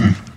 Listen.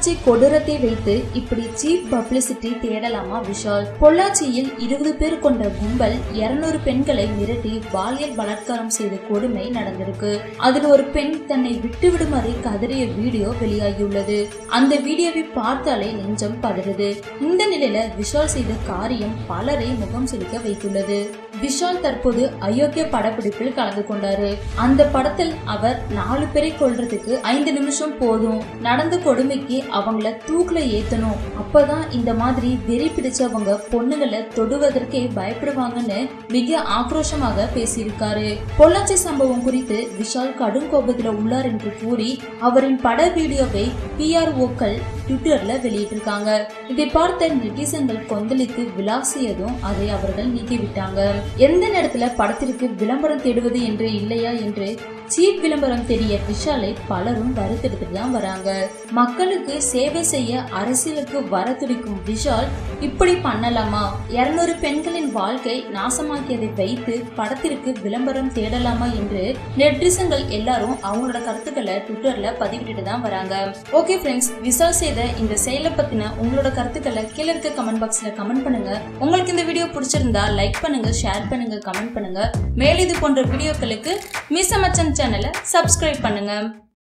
Pollachi கொடூரத்தை வைத்து இப்படி cheap publicity தேடலாமா Vishal? பொள்ளாச்சியில் இருபது பேர் கொண்ட கும்பல் இருநூறு பெண்களை மிரட்டி பாலியல் பலாத்காரம் செய்த கொடுமை நடந்திருக்கு. அதில் ஒரு பெண் தன்னை விட்டுவிடுமாறு கதறிய வீடியோ வெளியாகியுள்ளது. அந்த வீடியோவை பார்த்தாலே நெஞ்சம் பதறுது இந்த நிலையில விஷால் செய்த காரியம் பலரை முகம் சிரிக்க வைத்துள்ளது. விஷால் தற்போது அயோக்கிய படப்பிடிப்பில் கலந்து கொண்டாரு. அந்த படத்தில் அவர் நாலு பேரை கொள்றதுக்கு ஐந்து நிமிஷம் போதும். நடந்த கொடுமைக்கு அவங்கள தூக்கில் ஏற்றணும் அப்போ தான் இந்த மாதிரி வெறி பிடிச்சவங்க பொண்ணுங்களை தொடுவதற்கே பயப்படுவாங்கன்னு மிக ஆக்ரோஷமாக பேசியிருக்காரு. பொள்ளாச்சி சம்பவம் குறித்து விஷால் கடும் கோபத்தில் உள்ளார் என்று கூறி அவரின் பட வீடியோவை பிஆர்ஓக்கள் ட்விட்டர்ல வெளியிட்டிருக்காங்க. இதை பார்த்த நெட்டிசன்கள் கொந்தளித்து விளாசியதும் அதை அவர்கள் நீக்கிவிட்டாங்க. எந்த நேரத்துல படத்திற்கு விளம்பரம் தேடுவது என்று இல்லையா என்று சீப் விளம்பரம் தெரிய விஷாலை பலரும் வருத்தெடுத்துட்டு தான் வராங்க. மக்களுக்கு சேவை செய்ய அரசியலுக்கு வர துடிக்கும் விஷால் இப்படி பண்ணலாமா? இருநூறு பெண்களின் வாழ்க்கை நாசமாக்கியதை வைத்து படத்திற்கு விளம்பரம் தேடலாமா என்று நெட்டிசன்கள் எல்லாரும் அவங்களோட கருத்துக்களை ட்விட்டர்ல பதிவிட்டுட்டு தான் வராங்க. ஓகே ஃப்ரெண்ட்ஸ் விஷால் செய்த இந்த செயலை பத்தின உங்களோட கருத்துக்களை கீழே இருக்க கமெண்ட் பாக்ஸ்ல கமெண்ட் பண்ணுங்க. உங்களுக்கு இந்த வீடியோ பிடிச்சிருந்தா லைக் பண்ணுங்க ஷேர் பண்ணுங்க கமெண்ட் பண்ணுங்க. மேலும் இது போன்ற வீடியோக்களுக்கு மிஸ் மச்சன் சேனலை சப்ஸ்கிரைப் பண்ணுங்க.